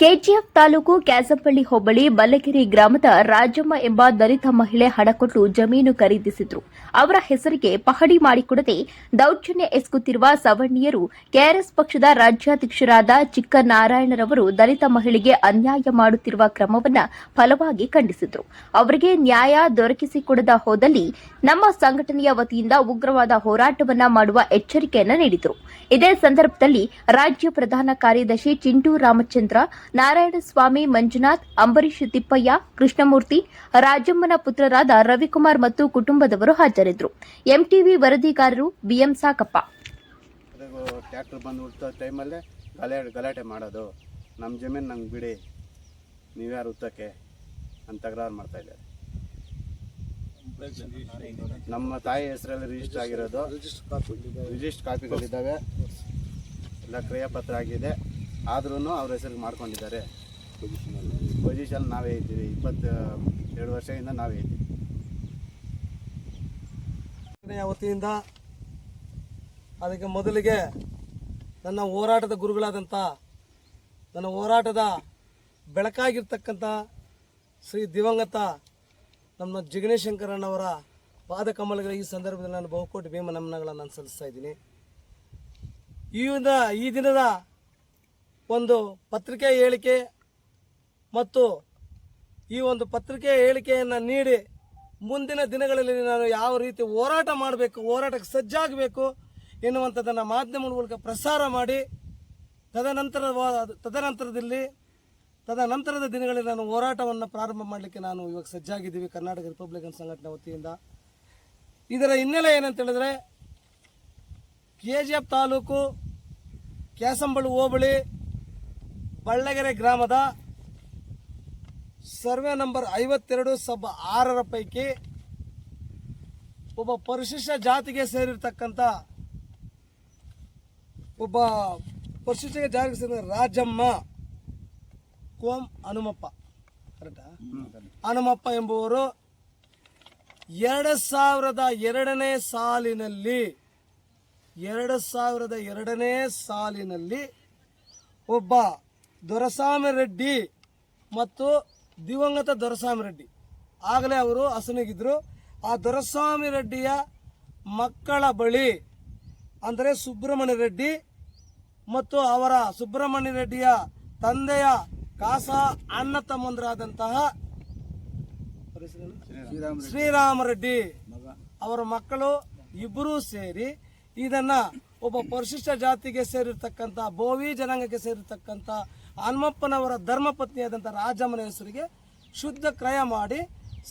¿Qué KGF taluk ಕ್ಯಾಸಂಪಳ್ಳಿ ಹೋಬಳಿ ಬಲ್ಲಗಿರಿ ಗ್ರಾಮದ ರಾಜಮ್ಮ ಎಂಬ ದಲಿತ ಮಹಿಳೆ ಹಣ ಕೊಟ್ಟು ಜಮೀನು ಖರೀದಿಸಿದ್ರು. ಅವರ ಹೆಸರಿಗೆ ಪಹಡಿ ಮಾಡಿಕೊಡದೆ ದೌರ್ಜನ್ಯ ಎಸಗುತ್ತಿರುವ ಸವರ್ಣೀಯರು ಕೆಆರ್ಎಸ್ ಪಕ್ಷದ ರಾಜ್ಯಾಧ್ಯಕ್ಷರಾದ ಚಿಕ್ಕನಾರಾಯಣರವರು ದಲಿತ ಮಹಿಳೆಗೆ ಅನ್ಯಾಯ ಮಾಡುತ್ತಿರುವ ಕ್ರಮವನ್ನ ಫಲವಾಗಿ ಖಂಡಿಸಿದ್ರು. ಅವರಿಗೆ ನ್ಯಾಯ ದೊರಕಿಸಿಕೊಡದ ಹೋದಲ್ಲಿ ನಮ್ಮ ಸಂಘಟನೆಯ ವತಿಯಿಂದ ಉಗ್ರವಾದ ಹೋರಾಟವನ್ನ ಮಾಡುವ ಎಚ್ಚರಿಕೆಯನ್ನು ನೀಡಿದರು. ಇದೇ ಸಂದರ್ಭದಲ್ಲಿ ರಾಜ್ಯ ಪ್ರಧಾನ ಕಾರ್ಯದರ್ಶಿ ಚಿಂಟು ರಾಮಚಂದ್ರ ನಾರಾಯಣಸ್ವಾಮಿ, ಮಂಜುನಾಥ್, ಅಂಬರೀಷ್ ತಿಪ್ಪಯ್ಯ, ಕೃಷ್ಣಮೂರ್ತಿ, ರಾಜಮ್ಮನ ಪುತ್ರರಾದ ರವಿಕುಮಾರ್ ಮತ್ತು ಕುಟುಂಬದವರು ಹಾಜರಿದ್ದರು. ಎಂಟಿವಿ ವರದಿಗಾರರು ಬಿಎಂ ಸಾಕಪ್ಪ. ಟ್ಯಾಕ್ಟರ್ ಬಂದು ಟೈಮಲ್ಲೇ ಗಲಾಟೆ ಮಾಡೋದು. ನಮ್ಮ ಜಮೀನು ನಂಗೆ ಬಿಡಿ. ನೀವ್ಯಾರು ಉತ್ತಕ್ಕೆ ಅಂತ ತಕರಾರು ಮಾಡ್ತಾ ಇದ್ದಾರೆ. ನಮ್ಮ ತಾಯಿ ಹೆಸರಲ್ಲಿ ರಿಜಿಸ್ಟರ್ ಆಗಿರೋದು. ರಿಜಿಸ್ಟರ್ ಕಾಪಿಗಳಿದ್ದಾವೆ ಎಲ್ಲ ಕ್ರಿಯಾಪತ್ರ ಆಗಿದೆ. ಆದ್ರೂ ಅವ್ರ ಹೆಸರು ಮಾಡ್ಕೊಂಡಿದ್ದಾರೆ. ಪೊಸಿಷನ್ ನಾವೇ ಇದ್ದೀವಿ. ಇಪ್ಪತ್ತು ಎರಡು ವರ್ಷದಿಂದ ನಾವೇ ಇದ್ದೀವಿ. ವತಿಯಿಂದ ಅದಕ್ಕೆ ಮೊದಲಿಗೆ ನನ್ನ ಹೋರಾಟದ ಗುರುಗಳಾದಂಥ ನನ್ನ ಹೋರಾಟದ ಬೆಳಕಾಗಿರ್ತಕ್ಕಂಥ ಶ್ರೀ ದಿವಂಗತ ನಮ್ಮ ಜಿಗಣೇಶಂಕರಣ್ಣವರ ಪಾದಕಮಲಗಳ ಈ ಸಂದರ್ಭದಲ್ಲಿ ನಾನು ಬಹುಕೋಟಿ ಭೀಮ ನಮನಗಳನ್ನು ನಾನು ಸಲ್ಲಿಸ್ತಾ ಇದ್ದೀನಿ. ಈ ಈ ದಿನದ ಒಂದು ಪತ್ರಿಕೆ ಹೇಳಿಕೆ ಮತ್ತು ಈ ಒಂದು ಪತ್ರಿಕೆ ಹೇಳಿಕೆಯನ್ನು ನೀಡಿ ಮುಂದಿನ ದಿನಗಳಲ್ಲಿ ನಾನು ಯಾವ ರೀತಿ ಹೋರಾಟ ಮಾಡಬೇಕು, ಹೋರಾಟಕ್ಕೆ ಸಜ್ಜಾಗಬೇಕು ಎನ್ನುವಂಥದ್ದನ್ನು ಮಾಧ್ಯಮದ ಮೂಲಕ ಪ್ರಸಾರ ಮಾಡಿ ತದನಂತರ ತದನಂತರದಲ್ಲಿ, ತದನಂತರದ ದಿನಗಳಲ್ಲಿ ನಾನು ಹೋರಾಟವನ್ನು ಪ್ರಾರಂಭ ಮಾಡಲಿಕ್ಕೆ ನಾನು ಇವಾಗ ಸಜ್ಜಾಗಿದ್ದೀವಿ ಕರ್ನಾಟಕ ರಿಪಬ್ಲಿಕನ್ ಸಂಘಟನೆ ವತಿಯಿಂದ. ಇದರ ಹಿನ್ನೆಲೆ ಏನಂತ ಹೇಳಿದ್ರೆ ಕೆ ಜಿ ಎಫ್ ತಾಲೂಕು ಕ್ಯಾಸಂಬಳು ಹೋಬಳಿ ಬಳ್ಳಗೆರೆ ಗ್ರಾಮದ ಸರ್ವೆ ನಂಬರ್ ಐವತ್ತೆರಡು ಸಬ್ ಆರರ ಪೈಕಿ ಒಬ್ಬ ಪರಿಶಿಷ್ಟ ಜಾತಿಗೆ ಸೇರಿರ್ತಕ್ಕಂಥ ಒಬ್ಬ ಪರಿಶಿಷ್ಟ ಜಾತಿಗೆ ಸೇರಿದ ರಾಜಮ್ಮ ಕೋಂ ಹನುಮಪ್ಪ. ಕರೆಕ್ಟಾ ಹನುಮಪ್ಪ ಎಂಬುವರು ಎರಡು ಸಾವಿರದ ಎರಡನೇ ಸಾಲಿನಲ್ಲಿ, ಎರಡು ಸಾವಿರದ ಎರಡನೇ ಸಾಲಿನಲ್ಲಿ ಒಬ್ಬ ದೊರಸ್ವಾಮಿ ರೆಡ್ಡಿ ಮತ್ತು ದಿವಂಗತ ದೊರಸಾಮಿ ರೆಡ್ಡಿ ಆಗಲೇ ಅವರು ಹಸನಿಗಿದ್ರು. ಆ ದೊರಸ್ವಾಮಿ ರೆಡ್ಡಿಯ ಮಕ್ಕಳ ಬಳಿ ಅಂದರೆ ಸುಬ್ರಹ್ಮಣ್ಯ ರೆಡ್ಡಿ ಮತ್ತು ಅವರ ಸುಬ್ರಹ್ಮಣ್ಯ ರೆಡ್ಡಿಯ ತಂದೆಯ ಕಾಸ ಅಣ್ಣ ಶ್ರೀರಾಮ ರೆಡ್ಡಿ ಅವರ ಮಕ್ಕಳು ಇಬ್ಬರೂ ಸೇರಿ ಇದನ್ನ ಒಬ್ಬ ಪರಿಶಿಷ್ಟ ಜಾತಿಗೆ ಸೇರಿರ್ತಕ್ಕಂಥ ಬೋವಿ ಜನಾಂಗಕ್ಕೆ ಸೇರಿರ್ತಕ್ಕಂಥ ಹನುಮಪ್ಪನವರ ಧರ್ಮಪತ್ನಿಯಾದಂಥ ರಾಜಮ್ಮನ ಹೆಸರಿಗೆ ಶುದ್ಧ ಕ್ರಯ ಮಾಡಿ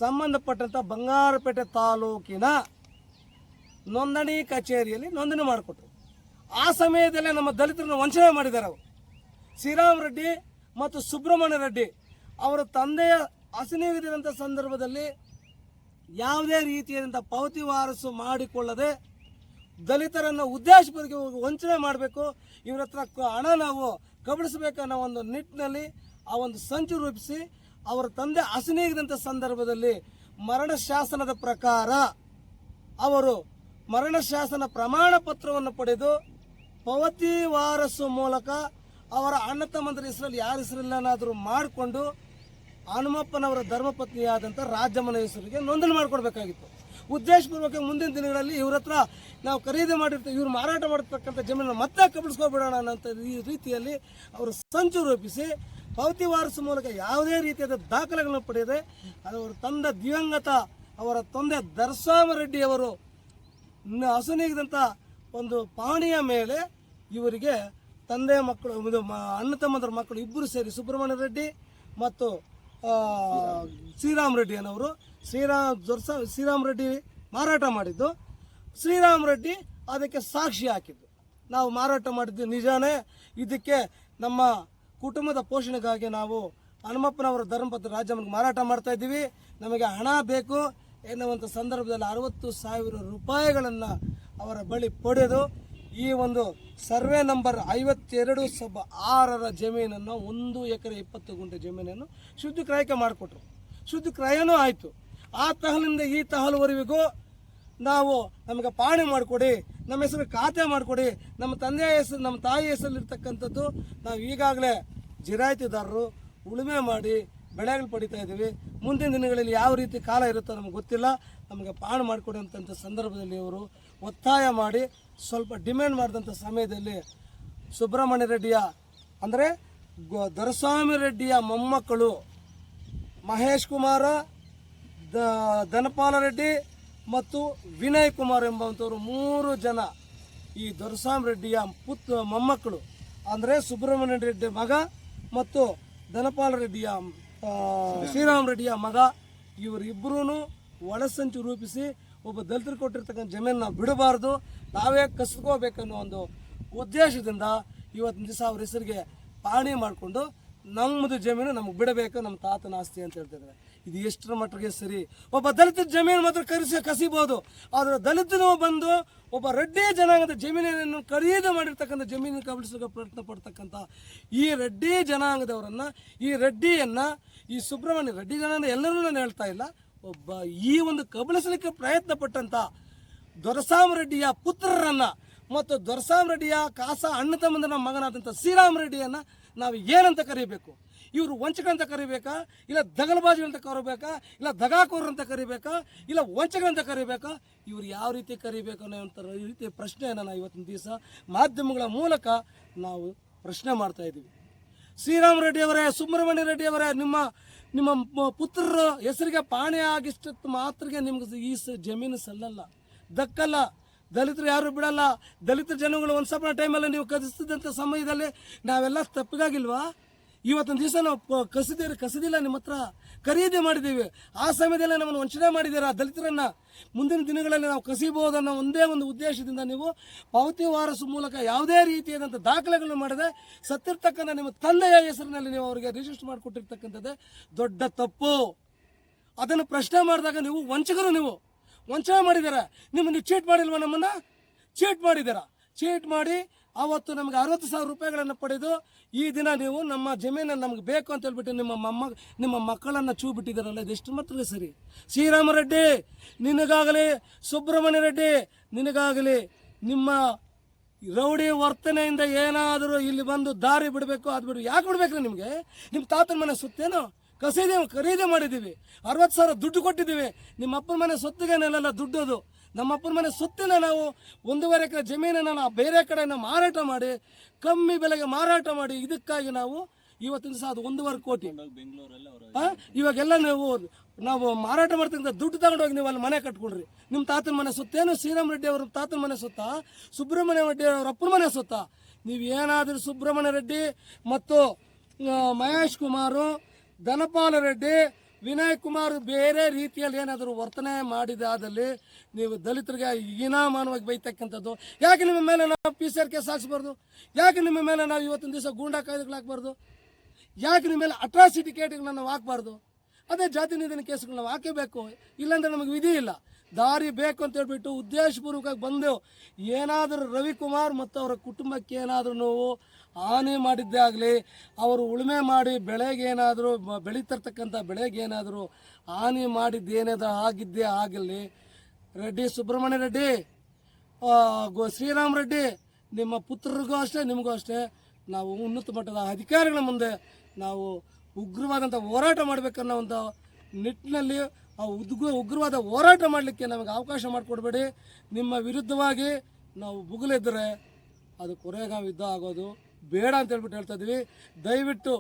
ಸಂಬಂಧಪಟ್ಟಂಥ ಬಂಗಾರಪೇಟೆ ತಾಲೂಕಿನ ನೋಂದಣಿ ಕಚೇರಿಯಲ್ಲಿ ನೋಂದಣಿ ಮಾಡಿಕೊಟ್ರು. ಆ ಸಮಯದಲ್ಲೇ ನಮ್ಮ ದಲಿತರನ್ನು ವಂಚನೆ ಮಾಡಿದ್ದಾರೆ ಅವರು. ಶ್ರೀರಾಮ್ ರೆಡ್ಡಿ ಮತ್ತು ಸುಬ್ರಹ್ಮಣ್ಯ ರೆಡ್ಡಿ ಅವರ ತಂದೆಯ ಅಸನಿವಿದಂಥ ಸಂದರ್ಭದಲ್ಲಿ ಯಾವುದೇ ರೀತಿಯಾದಂಥ ಪಾವತಿ ವಾರಸು ಮಾಡಿಕೊಳ್ಳದೆ ದಲಿತರನ್ನು ಉದ್ದೇಶಪೂರ್ವಕವಾಗಿ ವಂಚನೆ ಮಾಡಬೇಕು. ಇವರ ಹತ್ರ ಹಣ ನಾವು ಕಬಳಿಸಬೇಕನ್ನೋ ಒಂದು ನಿಟ್ಟಿನಲ್ಲಿ ಆ ಒಂದು ಸಂಚು ರೂಪಿಸಿ ಅವರ ತಂದೆ ಹಸನಿಗದಂಥ ಸಂದರ್ಭದಲ್ಲಿ ಮರಣ ಶಾಸನದ ಪ್ರಕಾರ ಅವರು ಮರಣ ಶಾಸನ ಪ್ರಮಾಣ ಪತ್ರವನ್ನು ಪಡೆದು ಪವತಿ ವಾರಸು ಮೂಲಕ ಅವರ ಅಣ್ಣ ತಮ್ಮಂದ್ರ ಹೆಸರಲ್ಲಿ ಯಾರ ಹೆಸರಲ್ಲೇನಾದರೂ ಮಾಡಿಕೊಂಡು ಹನುಮಪ್ಪನವರ ಧರ್ಮಪತ್ನಿಯಾದಂಥ ರಾಜಮ್ಮನ ಹೆಸರಿಗೆ ನೋಂದಣಿ ಮಾಡಿಕೊಡ್ಬೇಕಾಗಿತ್ತು. ಉದ್ದೇಶಪೂರ್ವಕ ಮುಂದಿನ ದಿನಗಳಲ್ಲಿ ಇವ್ರ ಹತ್ರ ನಾವು ಖರೀದಿ ಮಾಡಿರ್ತೀವಿ ಇವ್ರು ಮಾರಾಟ ಮಾಡಿರ್ತಕ್ಕಂಥ ಜಮೀನನ್ನು ಮತ್ತೆ ಕಬಳಿಸ್ಕೊಬಿಡೋಣ ಅನ್ನೋಂಥ ಈ ರೀತಿಯಲ್ಲಿ ಅವರು ಸಂಚು ರೂಪಿಸಿ ಪಾವತಿ ವಾರಸು ಮೂಲಕ ಯಾವುದೇ ರೀತಿಯಾದ ದಾಖಲೆಗಳನ್ನು ಪಡೆಯದೆ ಅವರು ತಂದ ದಿವಂಗತ, ಅವರ ತಂದೆ ದರ್ಸಾಮ ರೆಡ್ಡಿಯವರು ನ- ಹಸುನಿಗಿದಂಥ ಒಂದು ಪಾಣಿಯ ಮೇಲೆ ಇವರಿಗೆ ತಂದೆ ಮಕ್ಕಳು ಅಣ್ಣ ತಮ್ಮಂದ್ರ ಮಕ್ಕಳು ಇಬ್ಬರು ಸೇರಿ ಸುಬ್ರಹ್ಮಣ್ಯ ರೆಡ್ಡಿ ಮತ್ತು ಶ್ರೀರಾಮ್ ರೆಡ್ಡಿ ಅನ್ನೋರು ಶ್ರೀರಾಮ್ ದೊರ್ಸ ಶ್ರೀರಾಮ್ ರೆಡ್ಡಿ ಮಾರಾಟ ಮಾಡಿದ್ದು. ಶ್ರೀರಾಮ್ ರೆಡ್ಡಿ ಅದಕ್ಕೆ ಸಾಕ್ಷಿ ಹಾಕಿದ್ದು. ನಾವು ಮಾರಾಟ ಮಾಡಿದ್ದು ನಿಜಾನೇ ಇದಕ್ಕೆ ನಮ್ಮ ಕುಟುಂಬದ ಪೋಷಣೆಗಾಗಿ ನಾವು ಹನುಮಪ್ಪನವರ ಧರ್ಮಪತ್ರ ರಾಜ್ಯಮಗೆ ಮಾರಾಟ ಮಾಡ್ತಾ ಇದ್ದೀವಿ. ನಮಗೆ ಹಣ ಬೇಕು ಎನ್ನುವಂಥ ಸಂದರ್ಭದಲ್ಲಿ ಅರವತ್ತು ಸಾವಿರ ರೂಪಾಯಿಗಳನ್ನು ಅವರ ಬಳಿ ಪಡೆದು ಈ ಒಂದು ಸರ್ವೆ ನಂಬರ್ ಐವತ್ತೆರಡು ಸಬ್ ಆರರ ಜಮೀನನ್ನು, ಒಂದು ಎಕರೆ ಇಪ್ಪತ್ತು ಗುಂಟೆ ಜಮೀನನ್ನು ಶುದ್ಧ ಕ್ರಯಕ್ಕೆ ಮಾಡಿಕೊಟ್ರು. ಶುದ್ಧ ಕ್ರಯನೂ ಆಯಿತು. ಆ ತಹಲಿಂದ ಈ ತಹಲ್ವರೆಗೂ ನಾವು ನಮಗೆ ಪಾಣಿ ಮಾಡಿಕೊಡಿ, ನಮ್ಮ ಹೆಸರು ಖಾತೆ ಮಾಡಿಕೊಡಿ, ನಮ್ಮ ತಂದೆಯ ಹೆಸರು, ನಮ್ಮ ತಾಯಿ ಹೆಸರಲ್ಲಿರ್ತಕ್ಕಂಥದ್ದು ನಾವು ಈಗಾಗಲೇ ಜಿರಾಯಿತಿದಾರರು ಉಳುಮೆ ಮಾಡಿ ಬೆಳೆಗಳು ಪಡಿತಾ ಇದ್ದೀವಿ. ಮುಂದಿನ ದಿನಗಳಲ್ಲಿ ಯಾವ ರೀತಿ ಕಾಲ ಇರುತ್ತೋ ನಮ್ಗೆ ಗೊತ್ತಿಲ್ಲ. ನಮಗೆ ಪಾಣ ಮಾಡಿಕೊಡುವಂಥ ಸಂದರ್ಭದಲ್ಲಿ ಅವರು ಒತ್ತಾಯ ಮಾಡಿ ಸ್ವಲ್ಪ ಡಿಮ್ಯಾಂಡ್ ಮಾಡಿದಂಥ ಸಮಯದಲ್ಲಿ ಸುಬ್ರಹ್ಮಣ್ಯ ರೆಡ್ಡಿಯ, ಅಂದರೆ ದರಸ್ವಾಮಿ ರೆಡ್ಡಿಯ ಮೊಮ್ಮಕ್ಕಳು ಮಹೇಶ್ ಕುಮಾರ, ದ ಧನಪಾಲ ರೆಡ್ಡಿ ಮತ್ತು ವಿನಯ್ ಕುಮಾರ್ ಎಂಬಂಥವರು ಮೂರು ಜನ ಈ ದೊರಸ್ವಾಮಿ ರೆಡ್ಡಿಯ ಪುತ್, ಮೊಮ್ಮಕ್ಕಳು. ಅಂದರೆ ಸುಬ್ರಹ್ಮಣ್ಯ ರೆಡ್ಡಿ ಮಗ ಮತ್ತು ಧನಪಾಲ ರೆಡ್ಡಿಯ ಶ್ರೀರಾಮ್ ರೆಡ್ಡಿಯ ಮಗ. ಇವರಿಬ್ಬರೂ ಒಳಸಂಚು ರೂಪಿಸಿ ಒಬ್ಬ ದಲಿತರು ಕೊಟ್ಟಿರ್ತಕ್ಕಂಥ ಜಮೀನನ್ನ ಬಿಡಬಾರ್ದು, ನಾವೇ ಕಸ್ಕೋಬೇಕನ್ನೋ ಒಂದು ಉದ್ದೇಶದಿಂದ ಇವತ್ತಿನ ದಿವಸ ಅವ್ರ ಹೆಸರಿಗೆ ಪಾಣಿ ಮಾಡಿಕೊಂಡು ನಮ್ಮದು ಜಮೀನು ನಮಗೆ ಬಿಡಬೇಕು ನಮ್ಮ ತಾತನ ಆಸ್ತಿ ಅಂತ ಹೇಳ್ತಿದ್ದಾರೆ ಇದು ಎಷ್ಟರ ಮಟ್ಟಿಗೆ ಸರಿ? ಒಬ್ಬ ದಲಿತ ಜಮೀನು ಮಾತ್ರ ಕರೆಸಿ ಕಸಿಬೋದು, ಆದರೆ ದಲಿತನು ಬಂದು ಒಬ್ಬ ರೆಡ್ಡಿ ಜನಾಂಗದ ಜಮೀನನ್ನು ಖರೀದಿ ಮಾಡಿರ್ತಕ್ಕಂಥ ಜಮೀನು ಕಬಳಿಸೋಕೆ ಪ್ರಯತ್ನ ಪಡ್ತಕ್ಕಂಥ ಈ ರೆಡ್ಡಿ ಜನಾಂಗದವರನ್ನು, ಈ ರೆಡ್ಡಿಯನ್ನು, ಈ ಸುಬ್ರಹ್ಮಣ್ಯ ರೆಡ್ಡಿ ಜನಾಂಗ ಎಲ್ಲರೂ ನಾನು ಹೇಳ್ತಾ ಇಲ್ಲ ಒಬ್ಬ ಈ ಒಂದು ಕಬಳಿಸಲಿಕ್ಕೆ ಪ್ರಯತ್ನ ಪಟ್ಟಂತ ದೊರಸಾಮರೆಡ್ಡಿಯ ಪುತ್ರರನ್ನ ಮತ್ತು ದೊರಸಾಮರೆಡ್ಡಿಯ ಕಾಸ ಅಣ್ಣ ತಮ್ಮಂದನ ಮಗನಾದಂಥ ಶ್ರೀರಾಮ್ ರೆಡ್ಡಿಯನ್ನ ನಾವು ಏನಂತ ಕರಿಬೇಕು? ಇವರು ವಂಚಕ ಅಂತ ಕರಿಬೇಕಾ? ಇಲ್ಲ ದಗಲಬಾಜಿ ಅಂತ ಕರಿಬೇಕಾ? ಇಲ್ಲ ದಗಾಕೋರ್ ಅಂತ ಕರಿಬೇಕಾ? ಇಲ್ಲ ವಂಚಕ ಅಂತ ಕರಿಬೇಕಾ? ಇವ್ರು ಯಾವ ರೀತಿ ಕರಿಬೇಕು ಅನ್ನೋ ರೀತಿ ಪ್ರಶ್ನೆಯನ್ನು ನಾವು ಇವತ್ತಿನ ದಿವಸ ಮಾಧ್ಯಮಗಳ ಮೂಲಕ ನಾವು ಪ್ರಶ್ನೆ ಮಾಡ್ತಾ ಇದ್ದೀವಿ. ಶ್ರೀರಾಮ್ ರೆಡ್ಡಿ ಅವರೇ ಸುಬ್ರಹ್ಮಣ್ಯ ರೆಡ್ಡಿಯವರೇ, ನಿಮ್ಮ ನಿಮ್ಮ ಪುತ್ರರ ಹೆಸರಿಗೆ ಪಾಣೆ ಆಗಿಷ್ಟು ಮಾತ್ರಗೆ ನಿಮ್ಗೆ ಈ ಜಮೀನು ಸಲ್ಲಲ್ಲ. ದಕ್ಕಲ್ಲ. ದಲಿತರು ಯಾರು ಬಿಡಲ್ಲ. ದಲಿತ ಜನಗಳು ಒಂದು ಸಪನ ಟೈಮಲ್ಲಿ ನೀವು ಕದಿಸ್ತಿದ್ದಂಥ ಸಮಯದಲ್ಲಿ ನಾವೆಲ್ಲ ತಪ್ಪಿಗಾಗಿಲ್ವಾ? ಇವತ್ತಿನ ದಿವಸ ನಾವು ಪ- ಕಸಿದಿಲ್ಲ, ನಿಮ್ಮ ಹತ್ರ ಖರೀದಿ ಮಾಡಿದ್ದೀವಿ. ಆ ಸಮಯದಲ್ಲಿ ನಮ್ಮನ್ನು ವಂಚನೆ ಮಾಡಿದ್ದೀರ ದಲಿತರನ್ನ? ಮುಂದಿನ ದಿನಗಳಲ್ಲಿ ನಾವು ಕಸಿಬಹುದು ಅನ್ನೋ ಒಂದೇ ಒಂದು ಉದ್ದೇಶದಿಂದ ನೀವು ಪಾವತಿ ವಾರಸು ಮೂಲಕ ಯಾವುದೇ ರೀತಿಯಾದಂಥ ದಾಖಲೆಗಳನ್ನು ಮಾಡದೆ ಸತ್ತಿರ್ತಕ್ಕಂಥ ನಿಮ್ಮ ತಂದೆಯ ಹೆಸರಿನಲ್ಲಿ ನೀವು ಅವರಿಗೆ ರಿಜಿಸ್ಟರ್ ಮಾಡಿಕೊಟ್ಟಿರ್ತಕ್ಕಂಥದ್ದೇ ದೊಡ್ಡ ತಪ್ಪು. ಅದನ್ನು ಪ್ರಶ್ನೆ ಮಾಡಿದಾಗ ನೀವು ವಂಚಕರು ನೀವು. ವಂಚನೆ ಮಾಡಿದ್ದೀರ? ನಿಮ್ಮನ್ನು ಚೀಟ್ ಮಾಡಿಲ್ವ ನಮ್ಮನ್ನು? ಚೀಟ್ ಮಾಡಿದ್ದೀರ? ಚೀಟ್ ಮಾಡಿ ಅವತ್ತು ನಮಗೆ ಅರವತ್ತು ಸಾವಿರ ರೂಪಾಯಿಗಳನ್ನು ಪಡೆದು ಈ ದಿನ ನೀವು ನಮ್ಮ ಜಮೀನನ್ನು ನಮ್ಗೆ ಬೇಕು ಅಂತ ಹೇಳ್ಬಿಟ್ಟು ನಿಮ್ಮ ಮೊಮ್ಮ, ನಿಮ್ಮ ಮಕ್ಕಳನ್ನು ಚೂ ಬಿಟ್ಟಿದ್ದಾರಲ್ಲ ಇದೆಷ್ಟು ಮಾತ್ರ ಸರಿ? ಶ್ರೀರಾಮರೆಡ್ಡಿ ನಿನಗಾಗಲಿ, ಸುಬ್ರಹ್ಮಣ್ಯ ರೆಡ್ಡಿ, ನಿನಗಾಗಲಿ ನಿಮ್ಮ ರೌಡಿ ವರ್ತನೆಯಿಂದ ಏನಾದರೂ ಇಲ್ಲಿ ಬಂದು ದಾರಿ ಬಿಡಬೇಕು, ಅದು ಬಿಡು. ಯಾಕೆ ಬಿಡ್ಬೇಕು ನಿಮಗೆ? ನಿಮ್ಮ ತಾತನ ಮನೆ ಸುತ್ತೇನು? ಕಸೀದಿ, ಖರೀದಿ ಮಾಡಿದ್ದೀವಿ. ಅರವತ್ತು ಸಾವಿರ ದುಡ್ಡು ಕೊಟ್ಟಿದ್ದೀವಿ. ನಿಮ್ಮ ಅಪ್ಪನ ಮನೆ ಸೊತ್ತಿಗೆನೆಲ್ಲ ದುಡ್ಡು ಅದು ನಮ್ಮ ಅಪ್ಪನ ಮನೆ ಸುತ್ತಿನ ನಾವು ಒಂದೂವರೆ ಎಕರೆ ಜಮೀನನ್ನು ನಾವು ಬೇರೆ ಕಡೆಯಿಂದ ಮಾರಾಟ ಮಾಡಿ, ಕಮ್ಮಿ ಬೆಲೆಗೆ ಮಾರಾಟ ಮಾಡಿ, ಇದಕ್ಕಾಗಿ ನಾವು ಇವತ್ತಿನ ದಿವಸ ಅದು ಒಂದೂವರೆ ಕೋಟಿ? ಇವಾಗೆಲ್ಲ ನೀವು, ನಾವು ಮಾರಾಟ ಮಾಡ್ತಕ್ಕಂಥ ದುಡ್ಡು ತಗೊಂಡೋಗಿ ನೀವು ಅಲ್ಲಿ ಮನೆ ಕಟ್ಕೊಂಡ್ರಿ ನಿಮ್ಮ ತಾತನ ಮನೆ ಸುತ್ತೇನು ಶ್ರೀರಾಮ್ ರೆಡ್ಡಿ ಅವ್ರ ತಾತನ ಮನೆ ಸುತ್ತ, ಸುಬ್ರಹ್ಮಣ್ಯ ರೆಡ್ಡಿ ಅವ್ರ ಅಪ್ಪನ ಮನೆ ಸುತ್ತ, ನೀವು ಏನಾದರೂ ಸುಬ್ರಹ್ಮಣ್ಯ ರೆಡ್ಡಿ ಮತ್ತು ಮಹೇಶ್ ಕುಮಾರು ಧನಪಾಲ ರೆಡ್ಡಿ ವಿನಯ್ ಕುಮಾರ್ ಬೇರೆ ರೀತಿಯಲ್ಲಿ ಏನಾದರೂ ವರ್ತನೆ ಮಾಡಿದಾದಲ್ಲಿ ನೀವು ದಲಿತರಿಗೆ ಹೀನಾಮಾನವಾಗಿ ಬೈತಕ್ಕಂಥದ್ದು, ಯಾಕೆ ನಿಮ್ಮ ಮೇಲೆ ನಾವು ಪಿ ಸಿ ಆರ್ ಕೇಸ್ ಹಾಕ್ಸ್ಬಾರ್ದು? ಯಾಕೆ ನಿಮ್ಮ ಮೇಲೆ ನಾವು ಇವತ್ತಿನ ದಿವಸ ಗೂಂಡಾ ಕಾಯ್ದೆಗಳು ಹಾಕ್ಬಾರ್ದು? ಯಾಕೆ ನಿಮ್ಮ ಮೇಲೆ ಅಟ್ರಾಸಿಟಿ ಕೇಟ್ಗಳನ್ನ ನಾವು ಹಾಕ್ಬಾರ್ದು? ಅದೇ ಜಾತಿ ನಿಧನ ಕೇಸ್ಗಳನ್ನ ನಾವು ಹಾಕಬೇಕು, ಇಲ್ಲಾಂದ್ರೆ ನಮಗೆ ವಿಧಿ ಇಲ್ಲ. ದಾರಿ ಬೇಕು ಅಂತ ಹೇಳ್ಬಿಟ್ಟು ಉದ್ದೇಶಪೂರ್ವಕವಾಗಿ ಬಂದೆವು. ಏನಾದರೂ ರವಿಕುಮಾರ್ ಮತ್ತು ಅವರ ಕುಟುಂಬಕ್ಕೆ ಏನಾದರೂ ನೋವು, ಹಾನಿ ಮಾಡಿದ್ದೇ ಆಗಲಿ, ಅವರು ಉಳುಮೆ ಮಾಡಿ ಬೆಳೆಗೆ ಏನಾದರೂ ಬೆಳೀತಿರ್ತಕ್ಕಂಥ ಬೆಳೆಗೆ ಏನಾದರೂ ಹಾನಿ ಮಾಡಿದ್ದೇನಾದರೂ ಆಗಿದ್ದೇ ಆಗಲಿ, ರೆಡ್ಡಿ, ಸುಬ್ರಹ್ಮಣ್ಯ ರೆಡ್ಡಿ ಶ್ರೀರಾಮ್ ರೆಡ್ಡಿ, ನಿಮ್ಮ ಪುತ್ರರಿಗೂ ಅಷ್ಟೇ, ನಿಮಗೂ ಅಷ್ಟೇ, ನಾವು ಉನ್ನತ ಮಟ್ಟದ ಅಧಿಕಾರಿಗಳ ಮುಂದೆ ನಾವು ಉಗ್ರವಾದಂಥ ಹೋರಾಟ ಮಾಡಬೇಕನ್ನೋ ಒಂದು ನಿಟ್ಟಿನಲ್ಲಿ ಆ ಉದ್ಗ ಉಗ್ರವಾದ ಹೋರಾಟ ಮಾಡಲಿಕ್ಕೆ ನಮಗೆ ಅವಕಾಶ ಮಾಡಿಕೊಡ್ಬೇಡಿ. ನಿಮ್ಮ ವಿರುದ್ಧವಾಗಿ ನಾವು ಬುಗುಲೆದ್ದರೆ ಅದು ಕೊರೆಗಾಂವ್ ಯುದ್ಧ ಆಗೋದು ಬೇಡ ಅಂತ ಹೇಳ್ಬಿಟ್ಟು ಹೇಳ್ತಾ ಇದ್ದೀವಿ. ದಯವಿಟ್ಟು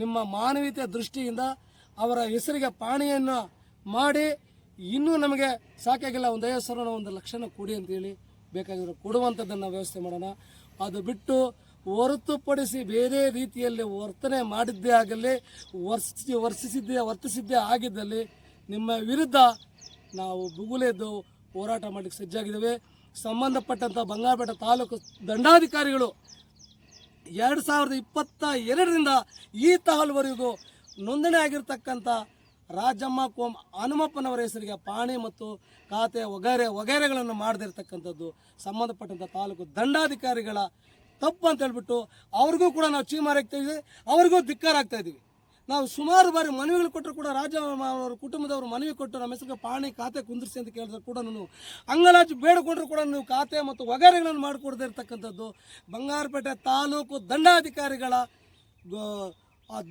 ನಿಮ್ಮ ಮಾನವೀಯತೆಯ ದೃಷ್ಟಿಯಿಂದ ಅವರ ಹೆಸರಿಗೆ ಪಾಣಿಯನ್ನು ಮಾಡಿ, ಇನ್ನೂ ನಮಗೆ ಸಾಕಾಗಿಲ್ಲ, ಒಂದು ಐವತ್ತು ಒಂದು ಲಕ್ಷನ ಕೊಡಿ ಅಂತೇಳಿ ಬೇಕಾಗಿರೋ ಕೊಡುವಂಥದ್ದನ್ನು ವ್ಯವಸ್ಥೆ ಮಾಡೋಣ. ಅದು ಬಿಟ್ಟು ಹೊರತುಪಡಿಸಿ ಬೇರೆ ರೀತಿಯಲ್ಲಿ ವರ್ತನೆ ಮಾಡಿದ್ದೇ ಆಗಲಿ, ವರ್ಸಿ ವರ್ತಿಸಿದ್ದೇ ವರ್ತಿಸಿದ್ದೇ ಆಗಿದ್ದಲ್ಲಿ ನಿಮ್ಮ ವಿರುದ್ಧ ನಾವು ಬುಗುಲೆದ್ದು ಹೋರಾಟ ಮಾಡಲಿಕ್ಕೆ ಸಜ್ಜಾಗಿದ್ದೇವೆ. ಸಂಬಂಧಪಟ್ಟಂಥ ಬಂಗಾರಪೇಟೆ ತಾಲೂಕು ದಂಡಾಧಿಕಾರಿಗಳು ಎರಡು ಸಾವಿರದ ಇಪ್ಪತ್ತ ಎರಡರಿಂದ ಈ ತಹಲ್ವರೆಗೂ ನೋಂದಣಿ ಆಗಿರ್ತಕ್ಕಂಥ ರಾಜಮ್ಮ ಕೋಮ್ ಹನುಮಪ್ಪನವರ ಹೆಸರಿಗೆ ಪಾಣಿ ಮತ್ತು ಖಾತೆ ಒಗೆರೆ ಒಗೆರೆಗಳನ್ನು ಮಾಡದಿರ್ತಕ್ಕಂಥದ್ದು. ಸಂಬಂಧಪಟ್ಟಂಥ ತಾಲೂಕು ದಂಡಾಧಿಕಾರಿಗಳ ತಪ್ಪು ಅಂತ ಹೇಳ್ಬಿಟ್ಟು ಅವ್ರಿಗೂ ಕೂಡ ನಾವು ಚೀಮಾರಾಗ್ತಾ ಇದ್ದೀವಿ ಅವ್ರಿಗೂ ಧಿಕ್ಕಾರ ಇದ್ದೀವಿ ನಾವು ಸುಮಾರು ಬಾರಿ ಮನವಿಗಳು ಕೊಟ್ಟರು ಕೂಡ ರಾಜ ಅವರ ಕುಟುಂಬದವರು ಮನವಿ ಕೊಟ್ಟರು ನಮ್ಮ ಹೆಸರಿಗೆ ಪಾಣಿ ಖಾತೆ ಕುಂದಿರಿಸಿ ಅಂತ ಕೇಳಿದ್ರು ಕೂಡ ನಾನು. ಅಂಗಲಾಚಿ ಬೇಡಿಕೊಂಡ್ರು ಕೂಡ ನೀವು ಖಾತೆ ಮತ್ತು ಒಗರೆಗಳನ್ನು ಮಾಡಿಕೊಡದೇ ಇರತಕ್ಕಂಥದ್ದು. ಬಂಗಾರಪೇಟೆ ತಾಲೂಕು ದಂಡಾಧಿಕಾರಿಗಳ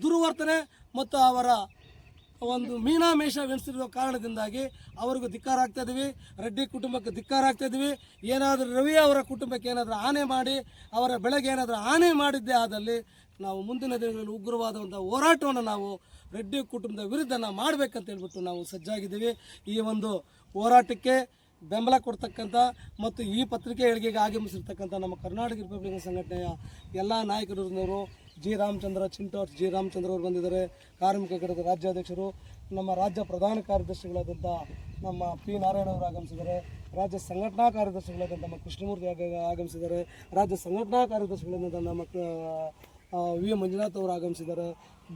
ದುರ್ವರ್ತನೆ ಮತ್ತು ಅವರ ಒಂದು ಮೀನಾಮೇಷವೆನಿಸಿರುವ ಕಾರಣದಿಂದಾಗಿ ಅವರಿಗೂ ಧಿಕ್ಕಾರ ಆಗ್ತಾ ಇದೀವಿ. ರೆಡ್ಡಿ ಕುಟುಂಬಕ್ಕೆ ಧಿಕ್ಕಾರ ಆಗ್ತಾ ಇದೀವಿ. ಏನಾದರೂ ರವಿ ಅವರ ಕುಟುಂಬಕ್ಕೆ ಏನಾದರೂ ಆನೆ ಮಾಡಿ, ಅವರ ಬೆಳೆಗೆ ಏನಾದರೂ ಆನೆ ಮಾಡಿದ್ದೇ ಆದಲ್ಲಿ ನಾವು ಮುಂದಿನ ದಿನಗಳಲ್ಲಿ ಉಗ್ರವಾದಂಥ ಹೋರಾಟವನ್ನು ನಾವು ರೆಡ್ಡಿ ಕುಟುಂಬದ ವಿರುದ್ಧ ನಾವು ಮಾಡಬೇಕಂತ ಹೇಳ್ಬಿಟ್ಟು ನಾವು ಸಜ್ಜಾಗಿದ್ದೀವಿ. ಈ ಒಂದು ಹೋರಾಟಕ್ಕೆ ಬೆಂಬಲ ಕೊಡ್ತಕ್ಕಂಥ ಮತ್ತು ಈ ಪತ್ರಿಕೆ ಏಳಿಗೆಗೆ ಆಗಮಿಸಿರ್ತಕ್ಕಂಥ ನಮ್ಮ ಕರ್ನಾಟಕ ರಿಪಬ್ಲಿಕನ್ ಸಂಘಟನೆಯ ಎಲ್ಲ ನಾಯಕರವರು ಜಿ ರಾಮಚಂದ್ರ ಚಿಂಟೋಟ್ ಜಿ ರಾಮಚಂದ್ರ ಅವರು ಬಂದಿದ್ದಾರೆ. ಕಾರ್ಮಿಕ ಘಟಕದ ರಾಜ್ಯಾಧ್ಯಕ್ಷರು, ನಮ್ಮ ರಾಜ್ಯ ಪ್ರಧಾನ ಕಾರ್ಯದರ್ಶಿಗಳಾದಂಥ ನಮ್ಮ ಪಿ ನಾರಾಯಣ ಅವರು ಆಗಮಿಸಿದ್ದಾರೆ. ರಾಜ್ಯ ಸಂಘಟನಾ ಕಾರ್ಯದರ್ಶಿಗಳಾದಂಥ ನಮ್ಮ ಕೃಷ್ಣಮೂರ್ತಿ ಆಗ- ಆಗಮಿಸಿದ್ದಾರೆ. ರಾಜ್ಯ ಸಂಘಟನಾ ಕಾರ್ಯದರ್ಶಿಗಳಾದಂಥ ನಮ್ಮ ವಿ ಮಂಜುನಾಥ್ ಅವರು ಆಗಮಿಸಿದ್ದಾರೆ.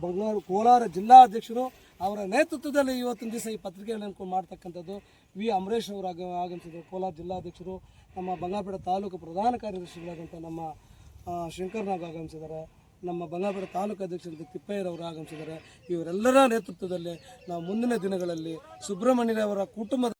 ಬೆಂಗಳೂರು, ಕೋಲಾರ ಜಿಲ್ಲಾಧ್ಯಕ್ಷರು ಅವರ ನೇತೃತ್ವದಲ್ಲಿ ಇವತ್ತಿನ ದಿವಸ ಈ ಪತ್ರಿಕೆಗಳನ್ನು ಮಾಡ್ತಕ್ಕಂಥದ್ದು ವಿ ಅಮರೇಶ್ ಅವರು ಆಗ, ಆಗಮಿಸಿದ್ದಾರೆ. ಕೋಲಾರ ಜಿಲ್ಲಾಧ್ಯಕ್ಷರು, ನಮ್ಮ ಬಂಗಾರಪೇಟೆ ತಾಲೂಕು ಪ್ರಧಾನ ಕಾರ್ಯದರ್ಶಿಗಳಾದಂಥ ನಮ್ಮ ಶಂಕರ್ನಾಗ್ ಆಗಮಿಸಿದ್ದಾರೆ. ನಮ್ಮ ಬಂಗಾಪುರ ತಾಲೂಕು ಅಧ್ಯಕ್ಷರಾದ ತಿಪ್ಪಯ್ಯರವರು ಆಗಮಿಸಿದ್ದಾರೆ. ಇವರೆಲ್ಲರ ನೇತೃತ್ವದಲ್ಲಿ ನಾವು ಮುಂದಿನ ದಿನಗಳಲ್ಲಿ ಸುಬ್ರಹ್ಮಣ್ಯರವರ ಕುಟುಂಬದ